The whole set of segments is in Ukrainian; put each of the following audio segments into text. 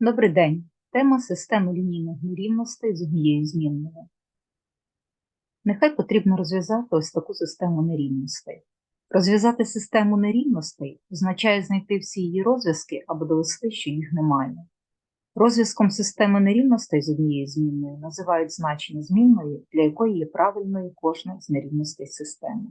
Добрий день. Тема системи лінійних нерівностей з однією змінною. Нехай потрібно розв'язати ось таку систему нерівностей. Розв'язати систему нерівностей означає знайти всі її розв'язки або довести, що їх немає. Розв'язком системи нерівностей з однією змінною називають значення змінної, для якої є правильною кожна з нерівностей системи.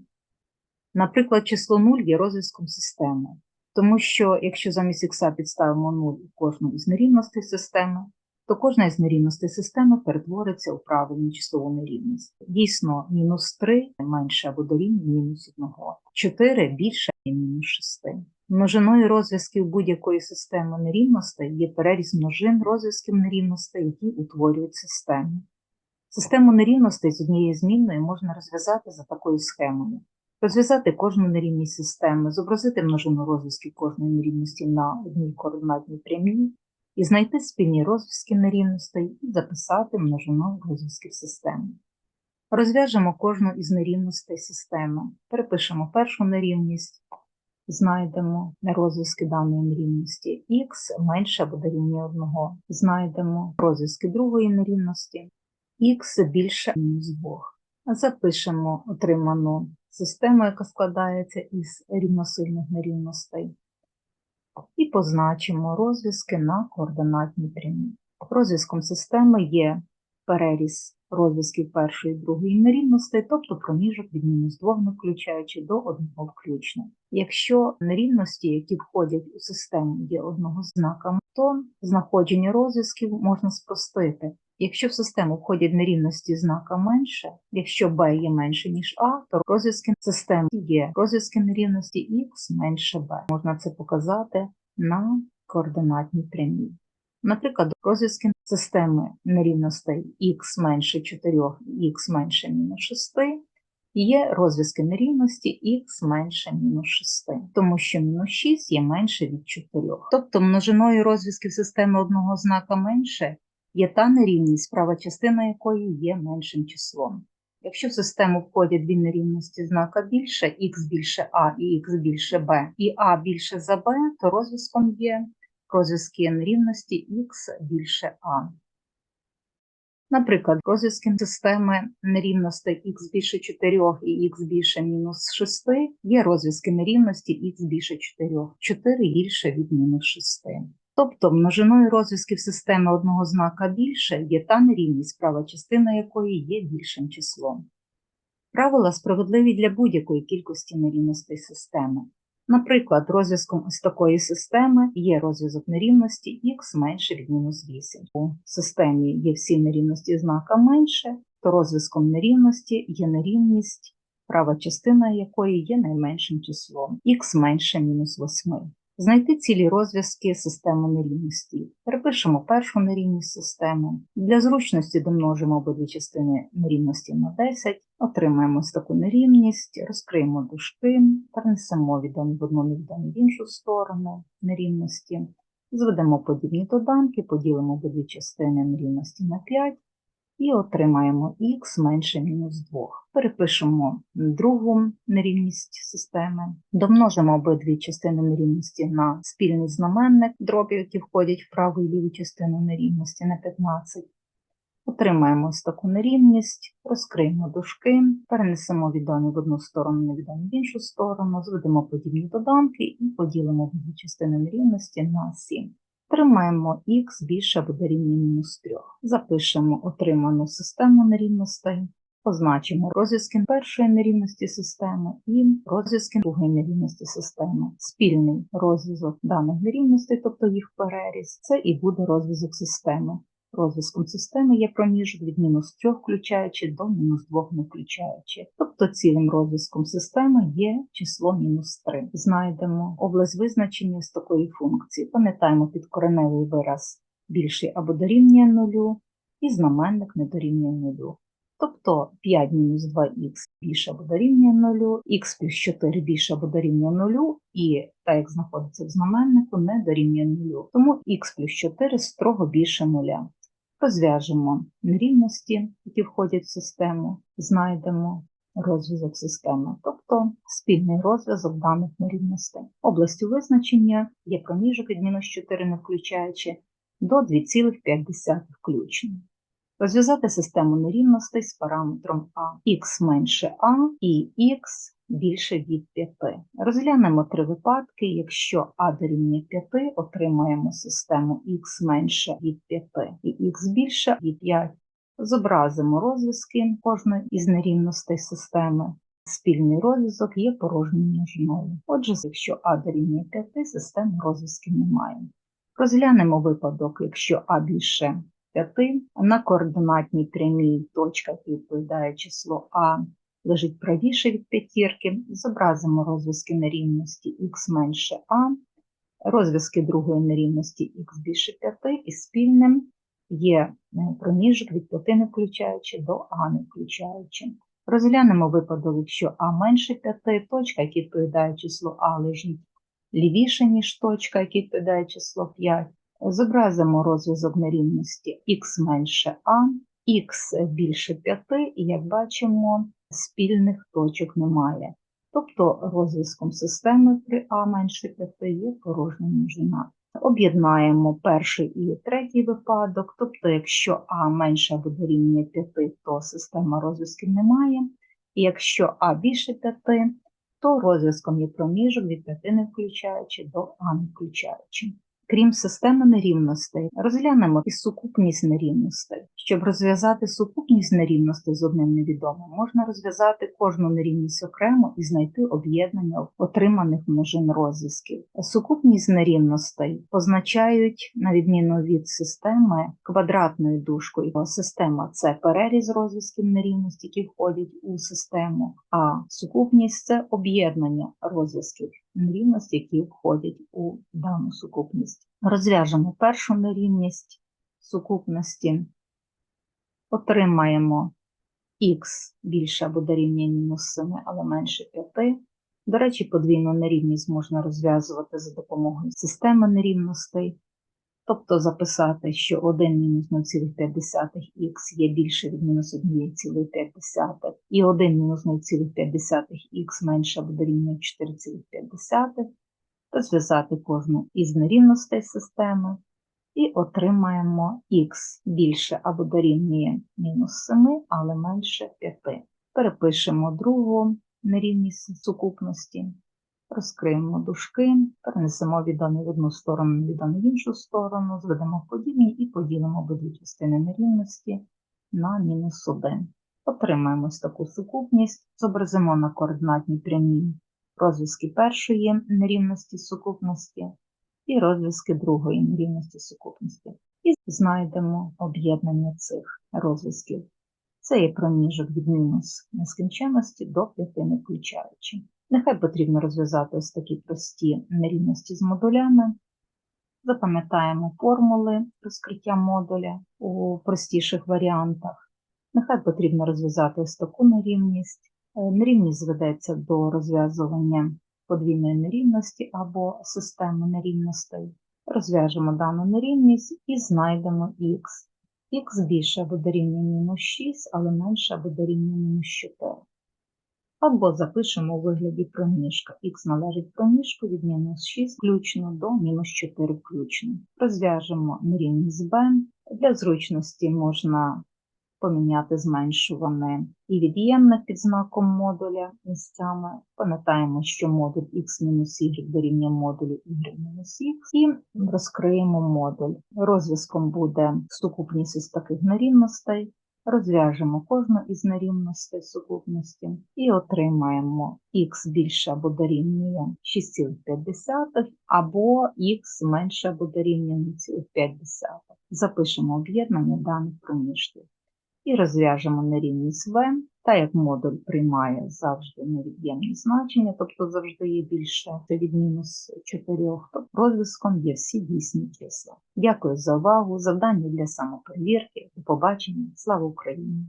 Наприклад, число 0 є розв'язком системи, тому що якщо замість х підставимо 0 у кожну із нерівностей системи, то кожна із нерівностей системи перетвориться у правильну числову нерівність. Дійсно, мінус 3 менше або дорівнює мінус 1, 4 більше мінус 6. Множиною розв'язків будь-якої системи нерівностей є переріз множин розв'язків нерівностей, які утворюють систему. Систему нерівностей з однією змінною можна розв'язати за такою схемою. Розв'язати кожну нерівність системи, зобразити множину розв'язків кожної нерівності на одній координатній прямій і знайти спільні розв'язки нерівностей і записати множину розв'язків системи. Розв'яжемо кожну із нерівностей системи, перепишемо першу нерівність, знайдемо розв'язки даної нерівності х менше або дорівнює 1, знайдемо розв'язки другої нерівності х більше мінус 2. Запишемо отриману систему, яка складається із рівносильних нерівностей, і позначимо розв'язки на координатній прямій. Розв'язком системи є переріз розв'язків першої і другої нерівностей, тобто проміжок від мінус 2 не включаючи до 1 включно. Якщо нерівності, які входять у систему, є одного знака, то знаходження розв'язків можна спростити. Якщо в систему входять нерівності знака менше, якщо b є менше, ніж a, то розв'язки системи є розв'язки нерівності x менше b. Можна це показати на координатній прямій. Наприклад, розв'язки системи нерівностей x менше 4 і x менше мінус 6 є розв'язки нерівності x менше мінус 6, тому що мінус 6 є менше від 4. Тобто множиною розв'язків системи одного знака менше є та нерівність, права частина якої є меншим числом. Якщо в систему входять дві нерівності знака більше, х більше а і х більше b, і а більше за b, то розв'язком є розв'язки нерівності х більше а. Наприклад, розв'язки системи нерівностей х більше 4 і х більше мінус 6 є розв'язки нерівності х більше 4, 4 більше від мінус 6. Тобто множиною розв'язків системи одного знака більше є та нерівність, права частина якої є більшим числом. Правила справедливі для будь-якої кількості нерівностей системи. Наприклад, розв'язком ось такої системи є розв'язок нерівності х менше від мінус 8. У системі є всі нерівності знака менше, то розв'язком нерівності є нерівність, права частина якої є найменшим числом х менше мінус 8. Знайти цілі розв'язки системи нерівності. Перепишемо першу нерівність системи. Для зручності домножимо обидві частини нерівності на 10, отримаємо ось таку нерівність, розкриємо дужки, перенесемо відомі в одну невідомі в іншу сторону нерівності, зведемо подібні доданки, поділимо обидві частини нерівності на 5 і отримаємо х менше мінус 2. Перепишемо другу нерівність системи, домножимо обидві частини нерівності на спільний знаменник дробів, які входять в праву і ліву частину нерівності на 15. Отримаємо ось таку нерівність, розкриємо дужки, перенесемо відомі в одну сторону, невідомі в іншу сторону, зведемо подібні доданки і поділимо обидві частини нерівності на 7. Отримаємо х більше буде рівня мінус 3. Запишемо отриману систему нерівностей, позначимо розв'язки першої нерівності системи і розв'язки другої нерівності системи. Спільний розв'язок даних нерівностей, тобто їх переріз, це і буде розв'язок системи. Розв'язком системи є проміжок від мінус 3 включаючи до мінус 2 не включаючи. Тобто цілим розв'язком системи є число мінус 3. Знайдемо область визначення з такої функції. Пам'ятаємо підкореневий вираз більший або дорівнює нулю, і знаменник не дорівнює нулю. Тобто 5 мінус 2х більше або дорівнює 0, х плюс 4 більше або дорівнює 0, і так як знаходиться в знаменнику, не дорівнює 0. Тому х плюс 4 строго більше 0. Розв'яжемо нерівності, які входять в систему, знайдемо розв'язок системи, тобто спільний розв'язок даних нерівностей. Областю визначення є проміжок від мінус 4 не включаючи, до 2,5 включно. Розв'язати систему нерівностей з параметром а х менше а і х більше від 5. Розглянемо три випадки. Якщо а дорівнює 5, отримаємо систему х менше від 5 і х більше від 5. Зобразимо розв'язки кожної із нерівностей системи. Спільний розв'язок є порожньою множиною. Отже, якщо а дорівнює 5, системи розв'язків немає. Розглянемо випадок, якщо а більше 5, на координатній прямій точка, яка відповідає число а, лежить правіше від п'ятірки. Зобразимо розв'язки нерівності х менше а, розв'язки другої нерівності х більше 5 і спільним є е, проміжок від 5 не включаючи до а не включаючи. Розглянемо випадок, якщо а менше 5, точка, яка відповідає число а, лежить лівіше, ніж точка, яка відповідає число 5. Зобразимо розв'язок нерівності х менше а, х більше 5, і як бачимо, спільних точок немає. Тобто розв'язком системи при а менше 5 є порожня множина. Об'єднаємо перший і третій випадок, тобто, якщо а менше або дорівнює 5, то система розв'язків немає, і якщо а більше 5, то розв'язком є проміжок від 5 не включаючи до а не включаючи. Крім системи нерівностей, розглянемо і сукупність нерівностей. Щоб розв'язати сукупність нерівностей з одним невідомим, можна розв'язати кожну нерівність окремо і знайти об'єднання отриманих множин розв'язків. Сукупність нерівностей позначають, на відміну від системи, квадратною дужкою. Система це переріз розв'язків нерівності, які входять у систему, а сукупність це об'єднання розв'язків нерівності, які входять у дану сукупність. Розв'яжемо першу нерівність сукупності, отримаємо х більше або дорівнює мінус 7, але менше 5. До речі, подвійну нерівність можна розв'язувати за допомогою системи нерівностей. Тобто записати, що 1 мінус 0,5х є більше від мінус 1,5, і 1 мінус 0,5х менше або дорівнює 4,5, то зв'язати кожну із нерівностей системи і отримаємо х більше або дорівнює мінус 7, але менше 5. Перепишемо другу нерівність сукупності. Розкриємо дужки, перенесемо віддане в одну сторону, віддане в іншу сторону, зведемо подібні і поділимо обидві частини нерівності на мінус 1. Отримаємо ось таку сукупність, зобразимо на координатній прямій розв'язки першої нерівності сукупності і розв'язки другої нерівності сукупності. І знайдемо об'єднання цих розв'язків. Це є проміжок від мінус нескінченності до 5 не включаючи. Нехай потрібно розв'язати ось такі прості нерівності з модулями. Запам'ятаємо формули розкриття модуля у простіших варіантах. Нехай потрібно розв'язати ось таку нерівність. Е, нерівність зведеться до розв'язування подвійної нерівності або системи нерівностей. Розв'яжемо дану нерівність і знайдемо х. х більше або дорівнює мінус 6, але менше або дорівнює мінус 4 або запишемо у вигляді проміжка. Х належить проміжку від мінус 6 включно до мінус 4 включно. Розв'яжемо нерівність b. Для зручності можна поміняти зменшуване і від'ємне під знаком модуля місцями. Пам'ятаємо, що модуль x-y дорівнює модулю y-x і розкриємо модуль. Розв'язком буде сукупність із таких нерівностей. Розв'яжемо кожну із нерівностей сукупності і отримаємо х більше або дорівнює 6,5 або х менше або дорівнює 0,5. Запишемо об'єднання даних проміжків і розв'яжемо нерівність В, та як модуль приймає завжди невід'ємні значення, тобто завжди є більше від мінус 4, то розв'язком є всі дійсні числа. Дякую за увагу, завдання для самоперевірки. До побачення. Слава Україні!